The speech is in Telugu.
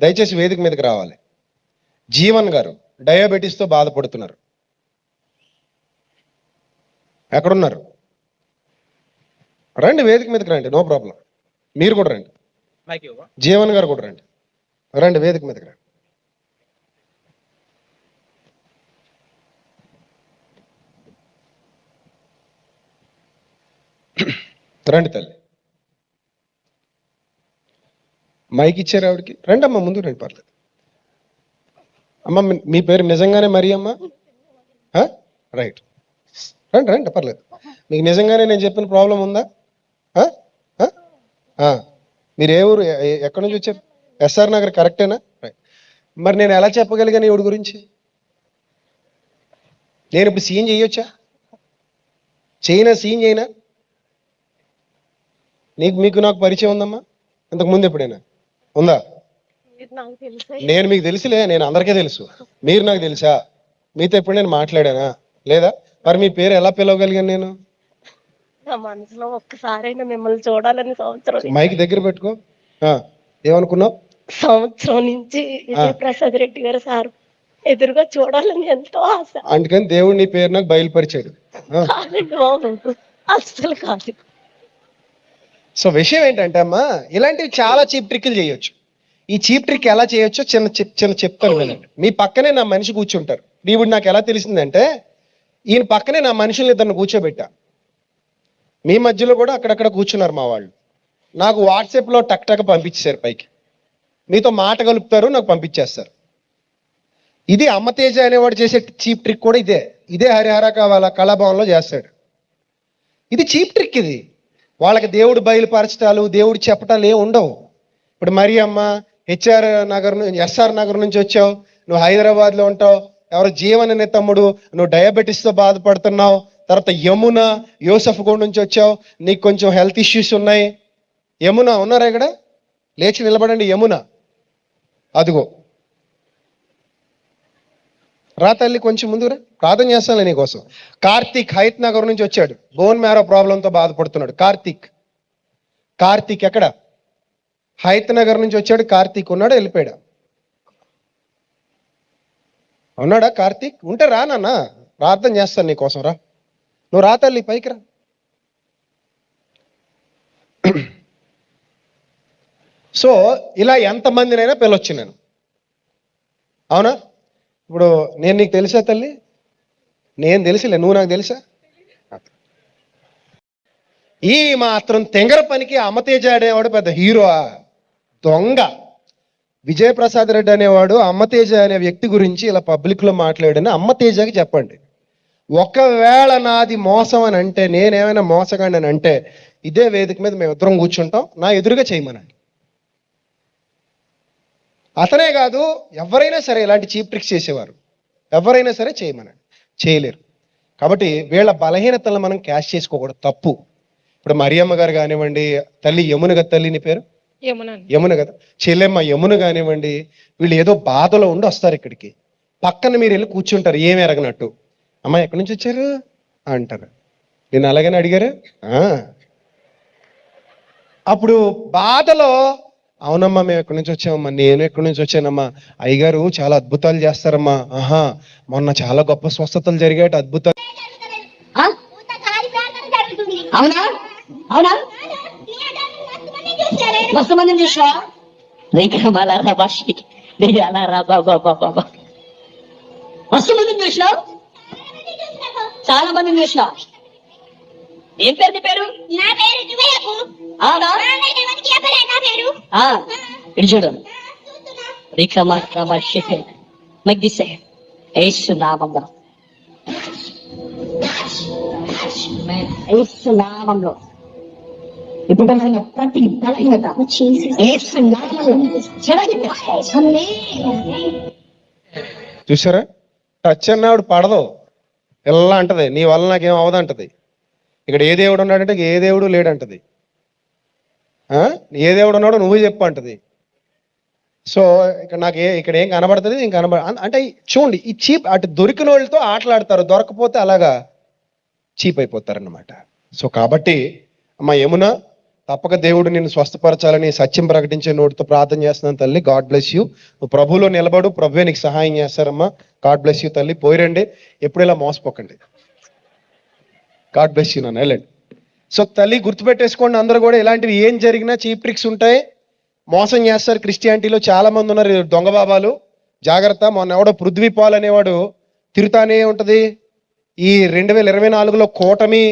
దయచేసి వేదిక మీదకి రావాలి. జీవన్ గారు డయాబెటీస్తో బాధపడుతున్నారు. ఎక్కడున్నారు? రండి వేదిక మీదకి రండి నో ప్రాబ్లం. మీరు కూడా రండి. జీవన్ గారు కూడా రండి. రండి వేదిక మీదకి రండి. రండి తల్లి. మైక్ ఇచ్చారు ఆవిడకి. రండి అమ్మా ముందు రండి పర్లేదు. అమ్మ మీ- పేరు నిజంగానే మరి అమ్మ రైట్. రండి రండి పర్లేదు. మీకు నిజంగానే నేను చెప్పిన ప్రాబ్లం ఉందా? మీరు ఏ ఊరు ఎక్కడి నుంచి వచ్చారు? ఎస్ఆర్ నగర్ కరెక్టేనా? రైట్. మరి నేను ఎలా చెప్పగలిగాను ఈవిడ గురించి? నేను ఇప్పుడు సీన్ చేయొచ్చా? చేయనా సీన్ చేయనా? నీకు మీకు నాకు పరిచయం ఉందమ్మా? ఇంతకుముందు ఎప్పుడైనా? ఉందా? నేను మీకు తెలుసులే నేను అందరికీ తెలుసు. మీరు నాకు తెలుసా? మీతో ఎప్పుడు నేను మాట్లాడానా? లేదా? మరి మీ పేరు ఎలా పిలవగలిగాను నేను? నా మనసులో ఒక్కసారైనా మిమ్మల్ని చూడాలని సంవత్సరం మైక్ దగ్గర పెట్టుకో. ఆ, ఏమనుకున్నావు? సంవత్సరం నుంచి విజయప్రసాద్ రెడ్డి గారు సార్ ఎదురుగా చూడాలని ఎంతో ఆశ. అందుకని దేవుడు నీ పేరు నాకు బయలుపరిచాడు. ఆ, కాదండి బాబు అస్సలు కాదు. సో విషయం ఏంటంటే అమ్మా ఇలాంటివి చాలా చీప్ ట్రిక్లు చేయొచ్చు. ఈ చీప్ ట్రిక్ ఎలా చేయొచ్చో చిన్న చిన్న చెప్తాను వినండి. మీ పక్కనే నా మనిషి కూర్చుంటారు. ఇప్పుడు నాకు ఎలా తెలిసిందంటే ఈయన పక్కనే నా మనుషుల్ని ఇద్దరిని కూర్చోబెట్టా. మీ మధ్యలో కూడా అక్కడక్కడ కూర్చున్నారు మా వాళ్ళు. నాకు వాట్సాప్లో టక్ టక్ పంపించేశారు పైకి. మీతో మాట కలుపుతారు నాకు పంపించేస్తారు. ఇది అమ్మతేజ అనేవాడు చేసే చీప్ ట్రిక్ కూడా ఇదే. ఇదే హరిహర కావాల కళాభవన్లో చేస్తాడు. ఇది చీప్ ట్రిక్ ఇది. వాళ్ళకి దేవుడు బయలుపరచటాలు దేవుడు చెప్పటాలు ఏమి ఉండవు. ఇప్పుడు మరి అమ్మ హెచ్ఆర్ నగర్ ఎస్ఆర్ నగర్ నుంచి వచ్చావు. నువ్వు హైదరాబాద్లో ఉంటావు. ఎవరు జీవన్ అనే తమ్ముడు. నువ్వు డయాబెటీస్తో బాధపడుతున్నావు. తర్వాత యమున యోసఫ్ గూడ నుంచి వచ్చావు. నీకు కొంచెం హెల్త్ ఇష్యూస్ ఉన్నాయి. యమున ఉన్నారా ఇక్కడ? లేచి నిలబడండి యమున. అదిగో. రా తల్లి కొంచెం ముందురా ప్రార్థన చేస్తాను నీకోసం కార్తీక్ హైత్ నగర్ నుంచి వచ్చాడు. బోన్ మ్యారో ప్రాబ్లంతో బాధపడుతున్నాడు. కార్తీక్. కార్తీక్ ఎక్కడ? హైత్ నగర్ నుంచి వచ్చాడు. కార్తీక్ ఉన్నాడు? వెళ్ళిపోయాడు? ఉన్నాడా కార్తీక్? ఉంటే రా నాన్న. ప్రార్థన చేస్తాను నీకోసం రా. నువ్వు రా తల్లి పైకి రా. సో ఇలా ఎంతమందినైనా పిలవచ్చు నేను. అవునా? ఇప్పుడు నేను నీకు తెలుసా తల్లి? నేను తెలిసిలే నువ్వు నాకు తెలుసా? ఈ మాత్రం తెంగర పనికి అమ్మతేజ అనేవాడు పెద్ద హీరో దొంగ. విజయప్రసాద్ రెడ్డి అనేవాడు అమ్మతేజ అనే వ్యక్తి గురించి ఇలా పబ్లిక్లో మాట్లాడని అమ్మతేజకి చెప్పండి. ఒకవేళ నాది మోసం అని అంటే నేనేమైనా మోసగాడిని అంటే ఇదే వేదిక మీద మేము ఇద్దరం కూర్చుంటాం నా ఎదురుగా చేయమనండి. అతనే కాదు ఎవరైనా సరే ఇలాంటి చీప్ ట్రిక్స్ చేసేవారు. ఎవరైనా సరే చేయమనండి చేయలేరు. కాబట్టి వీళ్ళ బలహీనతలను మనం క్యాష్ చేసుకోకూడదు. తప్పు. ఇప్పుడు మరియమ్మ గారు కానివ్వండి తల్లి యమున కదా తల్లి నీ పేరు? యమున కదా చెల్లెమ్మ యమున కానివ్వండి వీళ్ళు ఏదో బాధలో ఉండి వస్తారు ఇక్కడికి. పక్కన మీరు వెళ్ళి కూర్చుంటారు ఏమి ఎరగనట్టు. అమ్మ ఎక్కడి నుంచి వచ్చారు? అంటారు. నేను అలాగని అడిగారు. అప్పుడు బాధలో అవునమ్మా మేము ఎక్కడి నుంచి వచ్చామమ్మా? నేను ఎక్కడి నుంచి వచ్చానమ్మా? అయ్యగారు చాలా అద్భుతాలు చేస్తారమ్మా. ఆహా మొన్న చాలా గొప్ప స్వస్థతలు జరిగాయి అద్భుతాలు. ఆ? అవునా? అవునా? మస్తు మందిని చూసా మందిని చూసినా? చాలా మందిని చూసినా? ఏం పేరు నీ పేరు? అవునా? నాన్నైతే ఎవరికి చెప్పలే నా పేరు ఆ, ఇటు చూడు. విక్రమ భాషి మగ్గిసే ఏసు నామంలో ఏసు నామంలో ఇప్పుడు ఆయన ప్రతి బలహీనత ఏసు నామంలో చెడగొట్టే. చూసారా టచ్ అన్నాడు పడదు. ఇలా అంటది? నీ వల్ల నాకేం అవదంటది. ఇక్కడ ఏ దేవుడు ఉన్నాడంటే ఏ దేవుడు లేడంటది? ఏ దేవుడు ఉన్నాడో నువ్వు చెప్పు అంటది సో ఇక్కడ నాకు ఏ ఇక్కడ ఏం కనబడుతుంది నేను కనబడ అంటే చూడండి ఈ చీప్ అటు దొరికిన వాళ్ళతో ఆటలాడతారు దొరకపోతే అలాగా చీప్ అయిపోతారన్నమాట. సో కాబట్టి అమ్మ యమున తప్పక దేవుడు నిన్ను స్వస్థపరచాలని సత్యం ప్రకటించే నోటితో ప్రార్థన చేస్తున్నాను తల్లి. God bless you. నువ్వు ప్రభులో నిలబడు ప్రభువే నీకు సహాయం చేస్తారమ్మా. గాడ్ బ్లెస్ యూ తల్లి. పోయిరండి ఎప్పుడు ఇలా మోసపోకండి. గాడ్ బ్లెస్ యూ నన్ను. వెళ్ళండి. సో తల్లి గుర్తుపెట్టేసుకోండి అందరూ కూడా ఇలాంటివి ఏం జరిగినా చీప్ ట్రిక్స్ ఉంటాయి. మోసం చేస్తారు క్రిస్టియానిటీలో చాలా మంది ఉన్నారు దొంగ బాబాలు. జాగ్రత్త మొన్న ఎవడో పృథ్వీ పాల్ అనేవాడు తిరుగుతానే ఉంటుంది. ఈ రెండు వేల ఇరవై నాలుగులో కూటమి